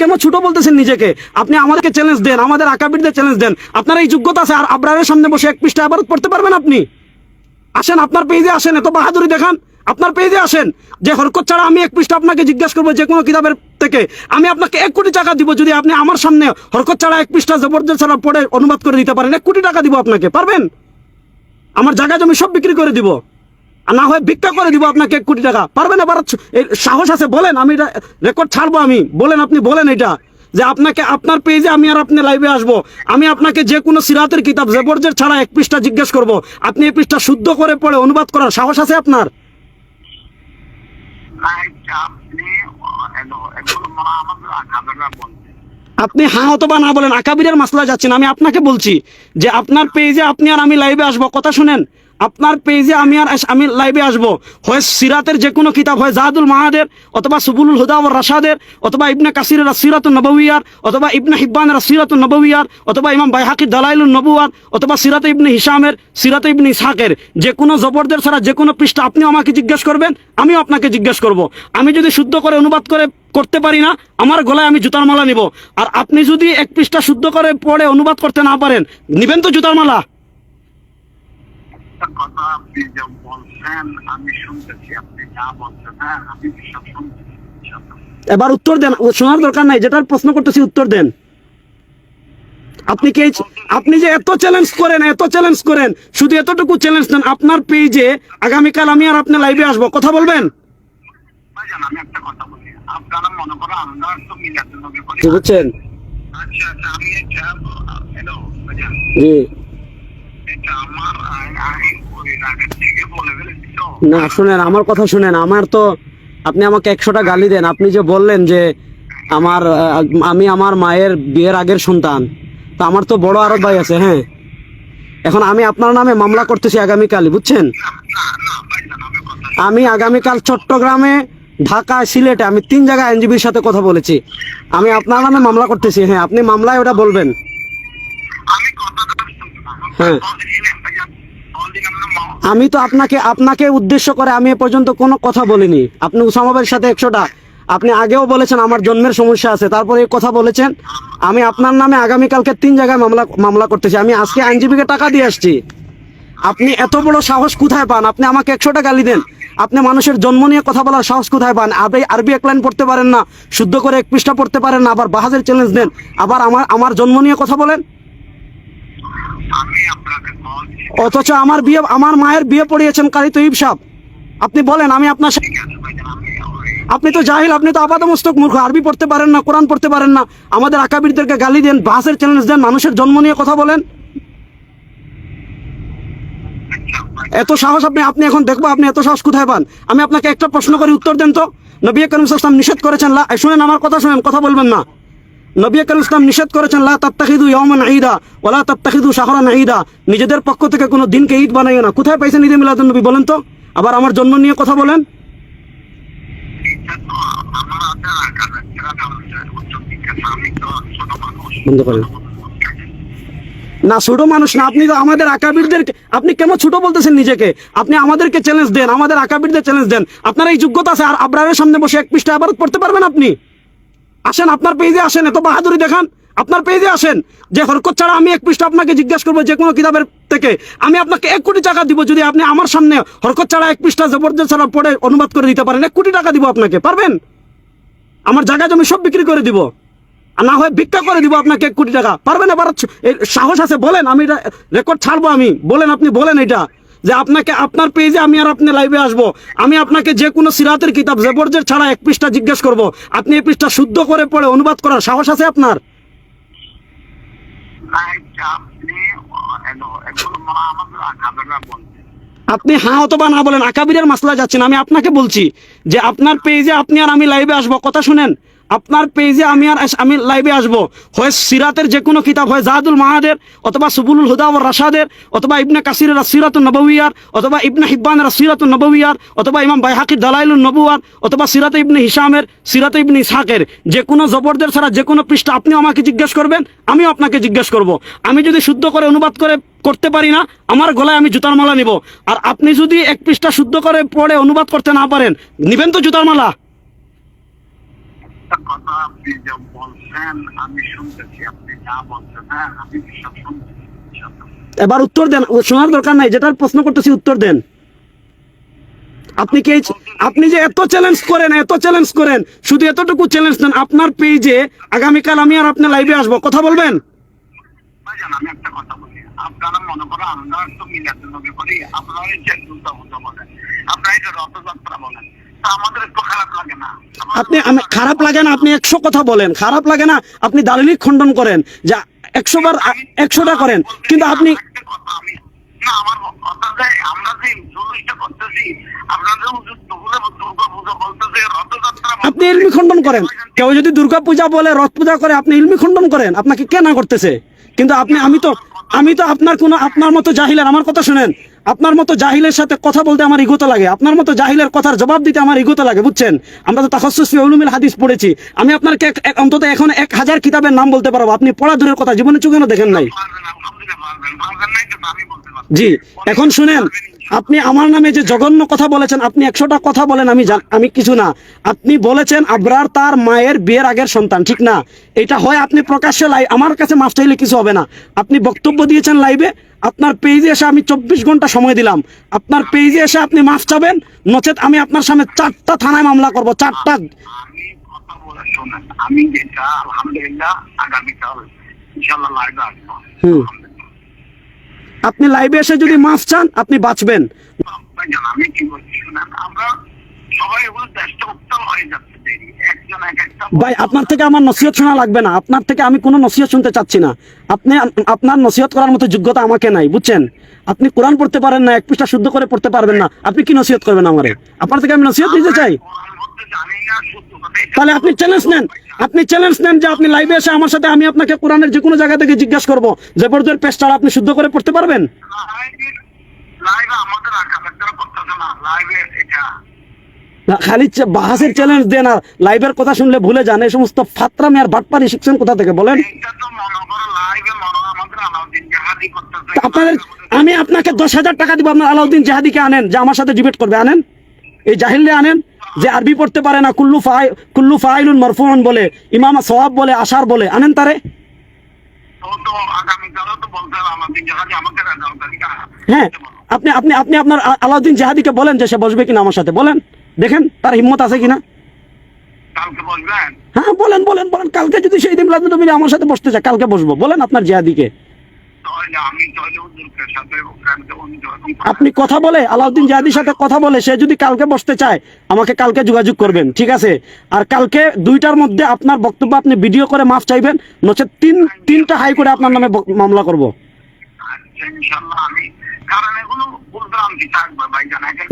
কেন ছোট বলতেছেন নিজেকে? আপনি আমাদেরকে চ্যালেঞ্জ দেন, আমাদের আকাবিরদের চ্যালেঞ্জ দেন। আপনার এই যোগ্যতা আছে, আর আবরারের সামনে বসে এক পৃষ্ঠা আবারত পড়তে পারবেন আপনি। আসেন, আপনার পেজে আসেন, এত বাহাদুরি দেখান। আপনার পেজে আসেন। যে হরকত ছাড়া আমি এক পৃষ্ঠা আপনাকে জিজ্ঞাসা করব যে কোনো কিতাবের থেকে, আমি আপনাকে এক কোটি টাকা দিব যদি আপনি আমার সামনে হরকত ছাড়া এক পৃষ্ঠা জবরদস্ত ছাড়া পড়ে অনুবাদ করে দিতে পারেন, এক কোটি টাকা দিব আপনাকে, পারবেন? আমার জায়গা জমি সব বিক্রি করে দিব। না হয় ভিক্ষা করে দিব আপনাকে এক কোটি টাকা। পারবেন এই সাহস আছে, বলেন, আমি রেকর্ড ছাড়বো আমি। বলেন, আপনি বলেন এটা। যে আপনাকে, আপনার পেজে আমি আর আপনি লাইভে আসব। আমি আপনাকে যে কোনো সিরাতের কিতাব, জেবরজের ছাড়া এক পৃষ্ঠা জিজ্ঞেস করব। আপনি এই পৃষ্ঠা শুদ্ধ করে পড়ে, অনুবাদ করার সাহস আছে আপনার? আপনি হ্যাঁ অথবা না বলেন, আকাবিরের মাসলা যাচ্ছেন, আমি আপনাকে বলছি যে আপনার পেজে আপনি আর আমি লাইভে আসব। কথা শুনেন আপনার পেজে আমি আর আমি লাইভে আসব। হয় সিরাতের যে কোনো কিতাব, হয় জাহাদুল মাহাদের, অথবা সুবুলুল হুদা ও রাশাদের, অথবা ইবনে কাসিরের সিরাতুল নবউয়ার অথবা ইবনে হিব্বানের সিরাতুল নবউয়ার অথবা ইমাম বাইহাকির দালাইলুল নবুয়ার অথবা সিরাত ইবনে হিসামের সিরাত ইবনে ইসহাকের যে কোনো জবরদের ছাড়া যে কোনো পৃষ্ঠা আপনি আমাকে জিজ্ঞেস করবেন আমিও আপনাকে জিজ্ঞেস করব। আমি যদি শুদ্ধ করে অনুবাদ করে করতে পারি না, আমার গলায় আমি জুতার মালা নিব। আর আপনি যদি এক পৃষ্ঠা শুদ্ধ করে পড়ে অনুবাদ করতে না পারেন, নিবেন তো জুতার মালা। একটা কথা আপনি যে বলছেন আমি শুনতেছি আপনি যা বলছেন হ্যাঁ আমি সব শুনতেছি এবার উত্তর দেন শোনার দরকার নাই যেটার প্রশ্ন করতেছি উত্তর দেন। আপনি কি আপনি যে এত চ্যালেঞ্জ করেন এত চ্যালেঞ্জ করেন শুধু এতটুকু চ্যালেঞ্জ দেন আপনার পেজে আগামীকাল আমি আর আপনি লাইভে আসব। কথা বলবেন? আমি একটা কথা বলি। আপনারা মনে করো আমরা তো বুঝছেন? আচ্ছা আচ্ছা আমি হ্যালো জি এটা আমার আই- আমি ওই আগের থেকে বলে ফেলেছি তো না শুনেন আমার কথা শুনেন। আমার তো আপনি আমাকে একশোটা গালি দেন। আপনি যে বললেন যে আমার আমি আমার মায়ের বিয়ের আগের সন্তান তো আমার তো বড় আরব ভাই আছে হ্যাঁ। এখন আমি আপনার নামে মামলা করতেছি আগামীকালই বুঝছেন? আমি আগামীকাল চট্টগ্রামে ঢাকা সিলেটে আমি তিন জায়গায় আইনজীবীর সাথে কথা বলেছি। আমি আপনার নামে মামলা করতেছি হ্যাঁ আপনি মামলায় ওটা বলবেন। হ্যাঁ। ভাইজান অলরেডি আমরা মা- আমি তো আপনাকে আপনাকে উদ্দেশ্য করে আমি এ পর্যন্ত কোনো কথা বলিনি। আপনি উসামাবের সাথে একশোটা। আপনি আগেও বলেছেন আমার জন্মের সমস্যা আছে, তারপরে এই কথা বলেছেন। আমি আপনার নামে আগামীকালকে তিন জায়গায় মামলা মামলা করতেছি। আমি আজকে আইনজীবীকে টাকা দিয়ে আসছি। আপনি এত বড় সাহস কোথায় পান? আপনি আমাকে একশোটা গালি দেন। আপনি মানুষের জন্ম নিয়ে কথা বলার সাহস কোথায় পান? আবে আরবি এক লাইন পড়তে পারেন না, শুদ্ধ করে এক পৃষ্ঠা পড়তে পারেন না, আবার বাহাজের চ্যালেঞ্জ দেন। আবার আমার আমার জন্ম নিয়ে কথা বলেন? অথচ আমার বিয়ে, আমার মায়ের বিয়ে পড়িয়েছেন কারি তৈব সাহ আপনি বলেন, আমি আপনার আপনি তো জাহিল, আপনি তো আপাতমস্তক মূর্খ, আরবি পড়তে পারেন না, কোরআন পড়তে পারেন না। আমাদের আকাবিরদেরকে গালি দেন বাসের চ্যালেঞ্জ দেন, মানুষের জন্ম নিয়ে কথা বলেন। এত সাহস আপনি আপনি এখন দেখব, আপনি এত সাহস কোথায় পান? আমি আপনাকে একটা প্রশ্ন করে, উত্তর দেন তো। নবী করিম ইসলাম নিষেধ করেছেন, লা শুনেন, আমার কথা শুনেন, কথা বলবেন না। নবী করিম ইসলাম নিষেধ করেছেন, লা তাত্তাখিদু ইয়াওমান ঈদা ওয়ালা তাত্তাখিদু শাহরান ঈদা। নিজেদের পক্ষ থেকে কোনো দিনকে ঈদ বানাইও না। কোথায় পাইছেন ঈদে মিলাদুন নবী বলেন তো? আবার আমার জন্ম নিয়ে কথা বলেন। না, ছোট মানুষ না। আপনি তো আমাদের আকাবিরদের আপনি কেন ছোট বলতেছেন নিজেকে? আপনি আমাদেরকে চ্যালেঞ্জ দেন, আমাদের আকাবিরদের চ্যালেঞ্জ দেন। আপনার এই যোগ্যতা আছে, আর আবরারের সামনে বসে এক পৃষ্ঠা আবার পড়তে পারবেন আপনি। আসেন, আপনার পেজে আসেন, এত বাহাদুরি দেখান, আপনার পেজে আসেন। যে হরকত ছাড়া আমি এক পৃষ্ঠা আপনাকে জিজ্ঞাসা করব যে কোনো কিতাবের থেকে, আমি আপনাকে এক কোটি টাকা দিব যদি আপনি আমার সামনে হরকত ছাড়া এক পৃষ্ঠা জবরদস্ত ছাড়া পড়ে অনুবাদ করে দিতে পারেন, এক কোটি টাকা দিব আপনাকে, পারবেন? আমার জায়গা জমি সব বিক্রি করে দিব, আর না হয় ভিক্ষা করে দিব আপনাকে এক কোটি টাকা, পারবেন? এবার সাহস আছে, বলেন, আমি এটা রেকর্ড ছাড়বো আমি, বলেন, আপনি বলেন এটা। যে আপনাকে আপনার পেজে আমি আর আপনি লাইভে আসব। আমি আপনাকে যে কোনো সিরাতের কিতাব জেবরজের ছাড়া এক পৃষ্ঠা জিজ্ঞেস করব। আপনি এই পৃষ্ঠা শুদ্ধ করে পড়ে অনুবাদ করার সাহস আছে আপনার? আপনি বলছে। আপনি হ্যাঁ অথবা না বলেন আকাবিরের মাসলা যাচ্ছেন আমি আপনাকে বলছি যে আপনার পেজে আপনি আর আমি লাইভে আসব। কথা শুনেন। আপনার পেজে আমি আর আমি লাইভে আসব। হয় সিরাতের যে কোনো কিতাব, হয় জাহাদুল মাহাদের, অথবা সুবুলুল হুদা ও রাশাদের, অথবা ইবনে কাসিরের সিরাতুল নবউয়ার অথবা ইবনে হিব্বানের সিরাতুল নবউয়ার অথবা ইমাম বাইহাকির দালাইলুল নবুয়ার অথবা সিরাত ইবনে হিসামের সিরাত ইবনে ইসহাকের। যে কোনো জবরদের ছাড়া যে কোনো পৃষ্ঠা আপনি আমাকে জিজ্ঞেস করবেন আমিও আপনাকে জিজ্ঞেস করব। আমি যদি শুদ্ধ করে অনুবাদ করে করতে পারি না, আমার গলায় আমি জুতার মালা নিব। আর আপনি যদি এক পৃষ্ঠা শুদ্ধ করে পড়ে অনুবাদ করতে না পারেন, নিবেন তো জুতার মালা। একটা কথা আপনি যা বলছেন আমি শুনতেছি আপনি যা বলছেন হ্যাঁ আমি সব শুনতেছি এবার উত্তর দেন শোনার দরকার নাই যেটার প্রশ্ন করতেছি উত্তর দেন। আপনি কি আপনি যে এত চ্যালেঞ্জ করেন এত চ্যালেঞ্জ করেন শুধু এতটুকু চ্যালেঞ্জ দেন আপনার পেজে আগামীকাল আমি আর আপনি লাইভে আসব কথা বলবেন? আমি একটা কথা বলি। আপনারা মনে করো আমরা তো মিলাদুল নবী করি আপনারা যে দুর্গা পূজা বলেন আপনারা যে রথযাত্রা বলেন আপনি আমি খারাপ লাগে না আপনি একশো কথা বলেন। খারাপ লাগে না আপনি দালিলিক খণ্ডন করেন। যা একশো বার একশোটা করেন। কিন্তু আপনি আপনি ইলমি খণ্ডন করেন। কেউ যদি দুর্গা পূজা বলে রথ পূজা করে আপনি ইলমি খণ্ডন করেন। আপনাকে কে না করতেছে? কিন্তু আপনি আমি তো আমি তো আপনার কোনো আপনার মতো জাহিলের আমার কথা শুনেন। আপনার মতো জাহিলের সাথে কথা বলতে আমার ইগোতে লাগে। আপনার মতো জাহিলের কথার জবাব দিতে আমার ইগোতে লাগে বুঝছেন? আমরা তো তাহসুস ফি উলুমিল হাদিস পড়েছি। আমি আপনাকে অন্তত এখন এক হাজার কিতাবের নাম বলতে পারব। আপনি পড়া দূরের কথা জীবনে চোখেও দেখেন নাই। জি এখন শুনেন আপনি আমার নামে যে জঘন্য কথা বলেছেন আপনি একশোটা কথা বলেন আমি আমি কিছু না। আপনি বলেছেন আবরার তার মায়ের বিয়ের আগের সন্তান ঠিক না? এটা হয় আপনি প্রকাশ্যে লাই আমার কাছে মাফ চাইলে কিছু হবে না। আপনি বক্তব্য দিয়েছেন লাইভে আপনার পেজে এসে আমি চব্বিশ ঘণ্টা সময় দিলাম। আপনার পেজে এসে আপনি মাফ চাবেন নচেত আমি আপনার সামনে চারটা থানায় মামলা করব চারটা আমি যেটা আলহামদুলিল্লাহ আগামীকাল ইনশাল্লাহ লাইভে আসব। আপনি লাইভে এসে যদি মাফ চান আপনি বাঁচবেন। আমরা ভাই আপনার থেকে আমার নসিহত শোনা লাগবে না। আপনার থেকে আমি কোনো নসিহত শুনতে চাচ্ছি না। আপনি আপনার নসিহত করার মতো যোগ্যতা আমাকে নাই বুঝছেন? আপনি কোরআন পড়তে পারেন না এক পৃষ্ঠা শুদ্ধ করে পড়তে পারবেন না। আপনি কি নসিহত করবেন আমারে? আপনার থেকে আমি নসিহত দিতে চাই। তাহলে আপনি চ্যালেঞ্জ নেন। আপনি চ্যালেঞ্জ নেন যে আপনি লাইভে এসে আমার সাথে আমি আপনাকে কোরআনের যে কোনো জায়গা থেকে জিজ্ঞাসা করব যে পর্যন্ত পেজটা আপনি শুদ্ধ করে পড়তে পারবেন? লাইভে আমাদের রাখা করতেছে না। লাইভে এটা খালি বাহাসের চ্যালেঞ্জ দেন আর লাইভের কথা শুনলে ভুলে যান, এই সমস্ত ফাত্রামি আর বাটপারি শিখছেন কোথা থেকে বলেন? আপনাদের আমি আপনাকে দশ হাজার টাকা দিব, আপনার আলাউদ্দিন জাহাদিকে আনেন, যে আমার সাথে ডিবেট করবে, আনেন? এই জাহিল্লে আনেন, যে আরবি পড়তে পারে না, কুল্লু ফাই কুল্লু ফাইলুন মরফুন বলে, ইমামা সোহাব বলে, আশার বলে, আনেন তারে? হ্যাঁ আপনি আপনি আপনি আপনার আলাউদ্দিন জাহাদিকে বলেন যে সে বসবে কিনা আমার সাথে, বলেন। দেখেন তার হিম্মত আছে কিনা? হ্যাঁ বলেন বলেন বলেন। কালকে যদি সেই দিন রাজনীতি আমার সাথে বসতে চায় কালকে বসবো। বলেন আপনার যখন আপনি কথা বলে আলাউদ্দিন জাহাদির সাথে কথা বলে সে যদি কালকে বসতে চায় আমাকে কালকে যোগাযোগ করবেন ঠিক আছে? আর কালকে দুইটার মধ্যে আপনার বক্তব্য আপনি ভিডিও করে মাফ চাইবেন নচেত তিন তিনটা হাই করে আপনার নামে মামলা করব। আচ্ছা ইনশাল্লাহ আমি ভুলভ্রান্তি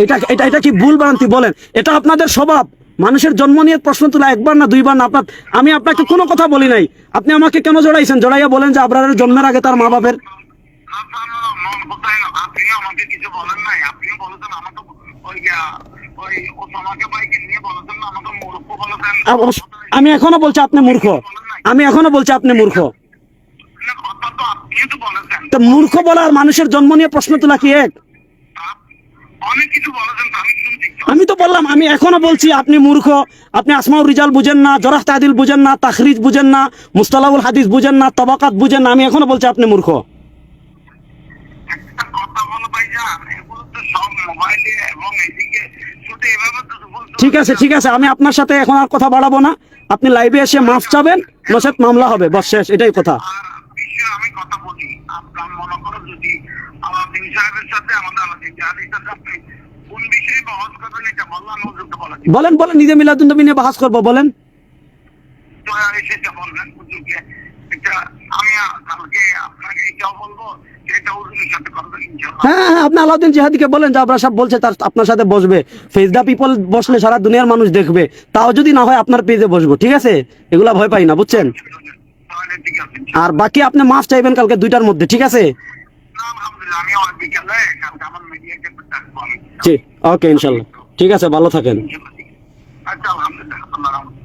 এটা এটা এটা কি ভুল ভ্রান্তি? বলেন। এটা আপনাদের স্বভাব। মানুষের জন্ম নিয়ে প্রশ্ন তোলা একবার না দুইবার না আপনার আমি আপনাকে কোনো কথা বলি নাই। আপনি আমাকে কেন জড়াইছেন? জড়াইয়া বলেন যে আপনার জন্মের আগে তার মা বাপের আমি এখনও বলছি আপনি মূর্খ। আমি এখনও বলছি আপনি মূর্খ। তো মূর্খ বলার মানুষের জন্ম নিয়ে প্রশ্ন তোলা কি এক আমি তো বললাম আমি এখনও বলছি আপনি মূর্খ আপনি আসমাউর রিজাল বুঝেন না জরাহ তাদিল বুঝেন না তাখরিজ বুঝেন না মুস্তালাউল হাদিস বুঝেন না তবাকাত বুঝেন না আমি এখনও বলছি আপনি মূর্খ। ঠিক আছে ঠিক আছে আমি আপনার সাথে এখন আর কথা বাড়াবো না। আপনি লাইভে এসে মাফ চাবেন নচেত মামলা হবে বস শেষ এটাই কথা। আমি কথা বলি আপনার মনে করো যদি আলাদিন সাহেবের সাথে আমাদের আলাদিন সাথে আপনি কোন বিষয়ে বহস করবেন এটা বললাম হুজুরকে বলা বলেন বলেন নিজে মিলাদুন নবী নিয়ে বাহাস করব বলেন। তো সেটা বলবেন হুজুরকে এটা আমি কালকে আপনাকে এটাও বলব যে এটা হুজুরের সাথে করবেন ইনশাল্লাহ হ্যাঁ হ্যাঁ আপনি আলাউদ্দিন জিহাদিকে বলেন যে আবরা সাহেব বলছে তার আপনার সাথে বসবে। ফেস দ্য পিপল বসলে সারা দুনিয়ার মানুষ দেখবে। তাও যদি না হয় আপনার পেজে বসবো ঠিক আছে? এগুলা ভয় পাই না বুঝছেন? আর বাকি আপনি মাছ চাইবেন কালকে দুইটার মধ্যে ঠিক আছে? ওকে ইনশাল্লাহ। ঠিক আছে ভালো থাকেন। আচ্ছা আলহামদুলিল্লাহ